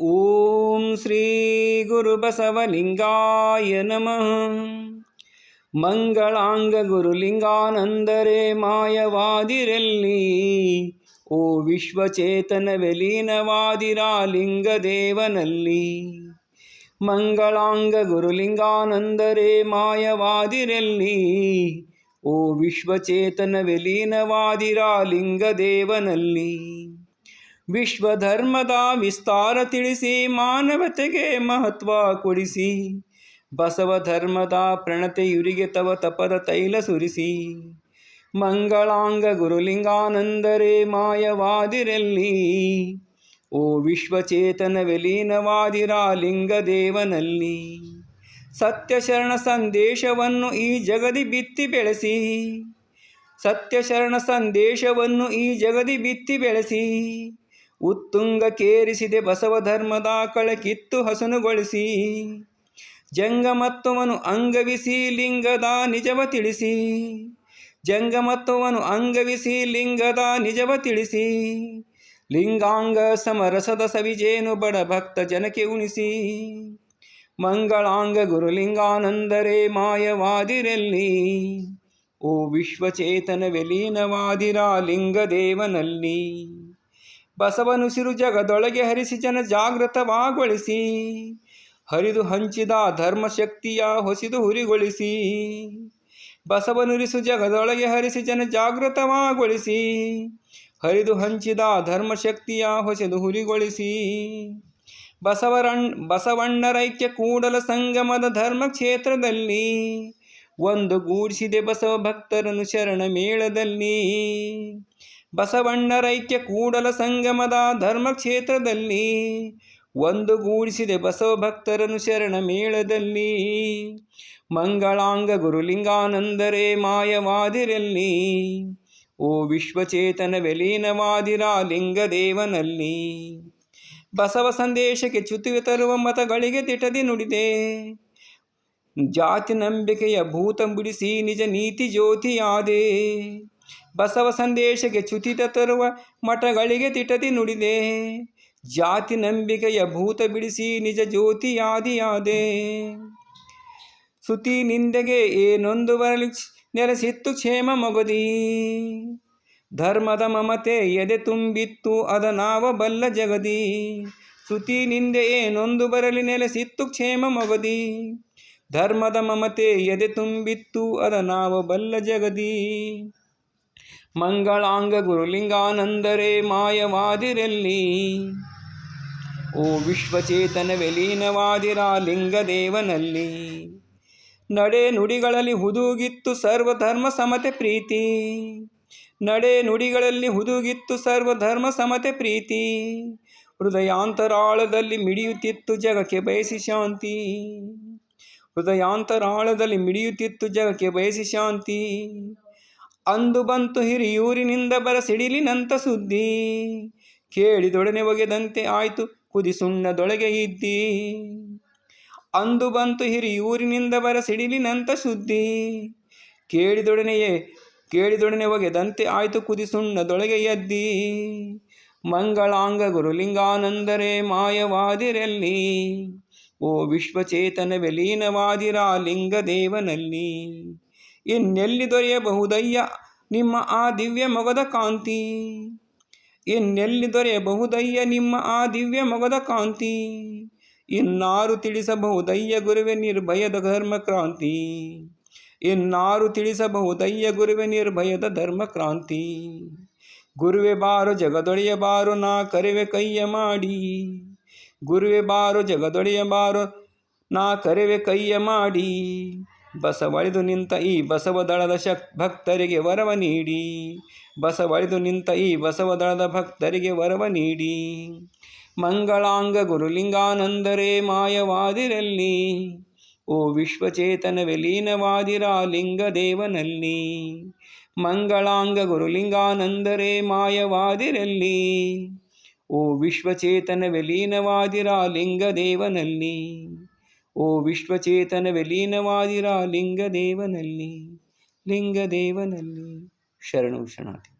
ಓಂ ಶ್ರೀ ಗುರುಬಸವಲಿಂಗಾಯ ನಮಃ ಮಂಗಳಾಂಗ ಗುರುಲಿಂಗಾನಂದರೆ ಮಾಯವಾದಿರಲ್ಲಿ ಓ ವಿಶ್ವಚೇತನ ವಿಲೀನವಾದಿರಾಲಿಂಗ ಲಿಂಗದೇವನಲ್ಲಿ ಮಂಗಳಾಂಗ ಗುರುಲಿಂಗಾನಂದರೆ ಮಾಯವಾದಿರಲ್ಲಿ ಓ ವಿಶ್ವಚೇತನ ವಿಲೀನವಾದಿರಾಲಿಂಗ ಲಿಂಗದೇವನಲ್ಲಿ ವಿಶ್ವಧರ್ಮದ ವಿಸ್ತಾರ ತಿಳಿಸಿ, ಮಾನವತೆಗೆ ಮಹತ್ವ ಕೊಡಿಸಿ. ಬಸವ ಧರ್ಮದ ಪ್ರಣತೆಯುರಿಗೆ ತವ ತಪದ ತೈಲ ಸುರಿಸಿ. ಮಂಗಳಾಂಗ ಗುರುಲಿಂಗಾನಂದರೆ ಮಾಯವಾದಿರಲ್ಲಿ. ಓ ವಿಶ್ವಚೇತನವೇ ಲಿಂಗ ಲಿಂಗದೇವನಲ್ಲಿ. ಸತ್ಯಶರಣ ಸಂದೇಶವನ್ನು ಈ ಜಗದಿ ಬಿತ್ತಿ ಬೆಳೆಸಿ. ಸತ್ಯಶರಣ ಸಂದೇಶವನ್ನು ಈ ಜಗದಿ ಬಿತ್ತಿ ಬೆಳೆಸಿ. ಉತ್ತುಂಗಕ್ಕೇರಿಸಿದೆ ಬಸವ ಧರ್ಮದ ಕಳಕಿತ್ತು ಹಸನುಗೊಳಿಸಿ. ಜಂಗಮತ್ವವನ್ನು ಅಂಗವಿಸಿ ಲಿಂಗದ ನಿಜವ ತಿಳಿಸಿ. ಜಂಗಮತ್ವವನ್ನು ಅಂಗವಿಸಿ ಲಿಂಗದ ನಿಜವ ತಿಳಿಸಿ. ಲಿಂಗಾಂಗ ಸಮರಸದ ಸವಿಜೇನು ಬಡ ಭಕ್ತ ಜನಕ್ಕೆ ಉಣಿಸಿ. ಮಂಗಳಾಂಗ ಗುರುಲಿಂಗಾನಂದರೆ ಮಾಯವಾದಿರಲ್ಲಿ. ಓ ವಿಶ್ವಚೇತನ ವಿಲೀನವಾದಿರ ಲಿಂಗದೇವನಲ್ಲಿ. ಬಸವನುಸಿರು ಜಗದೊಳಗೆ ಹರಿಸಿ ಜನ ಜಾಗೃತವಾಗೊಳಿಸಿ. ಹರಿದು ಹಂಚಿದ ಧರ್ಮಶಕ್ತಿಯ ಹೊಸಿದು ಹುರಿಗೊಳಿಸಿ. ಬಸವನುರಿಸು ಜಗದೊಳಗೆ ಹರಿಸಿ ಜನ ಜಾಗೃತವಾಗೊಳಿಸಿ. ಹರಿದು ಹಂಚಿದ ಧರ್ಮಶಕ್ತಿಯ ಹೊಸೆದು ಹುರಿಗೊಳಿಸಿ. ಬಸವರಣ್ ಬಸವಣ್ಣರೈಕ್ಯ ಕೂಡಲ ಸಂಗಮದ ಧರ್ಮ ಕ್ಷೇತ್ರದಲ್ಲಿ ಒಂದು ಗೂಡಿಸಿದೆ ಬಸವ ಭಕ್ತರನ್ನು ಶರಣ ಮೇಳದಲ್ಲಿ. ಬಸವಣ್ಣರೈಕ್ಯ ಕೂಡಲ ಸಂಗಮದ ಧರ್ಮಕ್ಷೇತ್ರದಲ್ಲಿ ಒಂದು ಗೂಡಿಸಿದೆ ಬಸವ ಭಕ್ತರನು ಶರಣ ಮೇಳದಲ್ಲಿ. ಮಂಗಳಾಂಗ ಗುರುಲಿಂಗಾನಂದರೇ ಮಾಯವಾದಿರಲ್ಲಿ, ಓ ವಿಶ್ವಚೇತನ ವಿಲೀನವಾದಿರ ಲಿಂಗದೇವನಲ್ಲಿ. ಬಸವ ಸಂದೇಶಕ್ಕೆ ಚ್ಯುತಿ ತರುವ ಮತಗಳಿಗೆ ತಿಟದಿ ನುಡಿದೆ. ಜಾತಿ ನಂಬಿಕೆಯ ಭೂತ ಬಿಡಿಸಿ ನಿಜ ನೀತಿ ಜ್ಯೋತಿಯಾದೆ. ಬಸವ ಸಂದೇಶಕ್ಕೆ ಚ್ಯುತಿತ ತರುವ ಮಠಗಳಿಗೆ ತಿಟತಿ ನುಡಿದೆ. ಜಾತಿ ನಂಬಿಕೆಯ ಭೂತ ಬಿಡಿಸಿ ನಿಜ ಜ್ಯೋತಿಯಾದಿಯಾದೆ ಸುತಿ ನಿಂದೆಗೆ ಏನೊಂದು ಬರಲಿ ನೆಲೆಸಿತ್ತು ಕ್ಷೇಮ ಮಗದಿ. ಧರ್ಮದ ಮಮತೆ ಎದೆ ತುಂಬಿತ್ತು, ಅದ ನಾವ ಬಲ್ಲ ಜಗದಿ. ಸುತಿ ನಿಂದೆ ಏನೊಂದು ಬರಲಿ, ನೆಲೆಸಿತ್ತು ಕ್ಷೇಮ ಮೊಗದಿ. ಧರ್ಮದ ಮಮತೆ ಎದೆ ತುಂಬಿತ್ತು, ಅದ ನಾವ ಬಲ್ಲ ಜಗದಿ. ಮಂಗಳಾಂಗ ಗುರುಲಿಂಗಾನಂದರೆ ಮಾಯವಾದಿರಲ್ಲಿ? ಓ ವಿಶ್ವಚೇತನ ವಿಲೀನವಾದಿರ ಲಿಂಗದೇವನಲ್ಲಿ. ನಡೆ ನುಡಿಗಳಲ್ಲಿ ಹುದುಗಿತ್ತು ಸರ್ವಧರ್ಮ ಸಮತೆ ಪ್ರೀತಿ. ನಡೆ ನುಡಿಗಳಲ್ಲಿ ಹುದುಗಿತ್ತು ಸರ್ವಧರ್ಮ ಸಮತೆ ಪ್ರೀತಿ. ಹೃದಯಾಂತರಾಳದಲ್ಲಿ ಮಿಡಿಯುತ್ತಿತ್ತು ಜಗಕ್ಕೆ ಬಯಸಿ ಶಾಂತಿ. ಹೃದಯಾಂತರಾಳದಲ್ಲಿ ಮಿಡಿಯುತ್ತಿತ್ತು ಜಗಕ್ಕೆ ಬಯಸಿ ಶಾಂತಿ. ಅಂದು ಬಂತು ಹಿರಿಯೂರಿನಿಂದ ಬರ ಸಿಡಿಲಿನಂತ ಸುದ್ದಿ. ಕೇಳಿದೊಡನೆ ಒಗೆದಂತೆ ಆಯ್ತು ಕುದಿಸುಣ್ಣದೊಳಗೆ ಇದ್ದಿ. ಅಂದು ಬಂತು ಹಿರಿಯೂರಿನಿಂದ ಬರ ಸಿಡಿಲಿನಂತ ಸುದ್ದಿ. ಕೇಳಿದೊಡನೆಯೇ, ಕೇಳಿದೊಡನೆ ಒಗೆದಂತೆ ಆಯ್ತು ಕುದಿಸುಣ್ಣದೊಳಗೆ ಎದ್ದಿ. ಮಂಗಳಾಂಗ ಗುರುಲಿಂಗಾನಂದರೆ ಮಾಯವಾದಿರಲ್ಲಿ. ಓ ವಿಶ್ವಚೇತನ ವಿಲೀನವಾದಿರ ಲಿಂಗದೇವನಲ್ಲಿ. ಇನ್ನೆಲ್ಲಿ ದೊರೆಯಬಹುದಯ್ಯ? ನಿಮ್ಮ ಆ ದಿವ್ಯ ಮೊಗದ ಕಾಂತಿ. ಇನ್ನೆಲ್ಲಿ ದೊರೆಯಬಹುದಯ್ಯ? ನಿಮ್ಮ ಆ ದಿವ್ಯ ಮೊಗದ ಕಾಂತಿ. ಇನ್ನಾರು ತಿಳಿಸಬಹುದಯ್ಯ ಗುರುವೆ ನಿರ್ಭಯದ ಧರ್ಮ ಕ್ರಾಂತಿ. ಇನ್ನಾರು ತಿಳಿಸಬಹುದಯ್ಯ ಗುರುವೆ ನಿರ್ಭಯದ ಧರ್ಮ ಕ್ರಾಂತಿ. ಗುರುವೆ ಬಾರು ಜಗದೊಡೆಯಬಾರು ನಾ ಕರೆವೆ ಕೈಯ ಮಾಡಿ. ಗುರುವೆ ಬಾರು ಜಗದೊಡೆಯಬಾರು ನಾ ಕರೆವೆ ಕೈಯ ಮಾಡಿ. ಬಸವಳಿದು ನಿಂತ ಈ ಬಸವದಳದ ಶಕ್ ಭಕ್ತರಿಗೆ ವರವ ನೀಡಿ. ಬಸವಳಿದು ನಿಂತ ಈ ಬಸವದಳದ ಭಕ್ತರಿಗೆ ವರವ ನೀಡಿ. ಮಂಗಳಾಂಗ ಗುರುಲಿಂಗಾನಂದರೆ ಮಾಯವಾದಿರಲ್ಲಿ, ಓ ವಿಶ್ವಚೇತನವೇ ಲೀನವಾದಿರಾ ಲಿಂಗದೇವನಲ್ಲಿ. ಮಂಗಳಾಂಗ ಗುರುಲಿಂಗಾನಂದರೆ ಮಾಯವಾದಿರಲ್ಲಿ, ಓ ವಿಶ್ವಚೇತನವೇ ಲೀನವಾದಿರಾ ಲಿಂಗದೇವನಲ್ಲಿ. ಓ ವಿಶ್ವಚೇತನ ವಿಲೀನವಾದಿರ ಲಿಂಗದೇವನಲ್ಲಿ ಲಿಂಗದೇವನಲ್ಲಿ. ಶರಣು ಶರಣಾರ್ಥಿ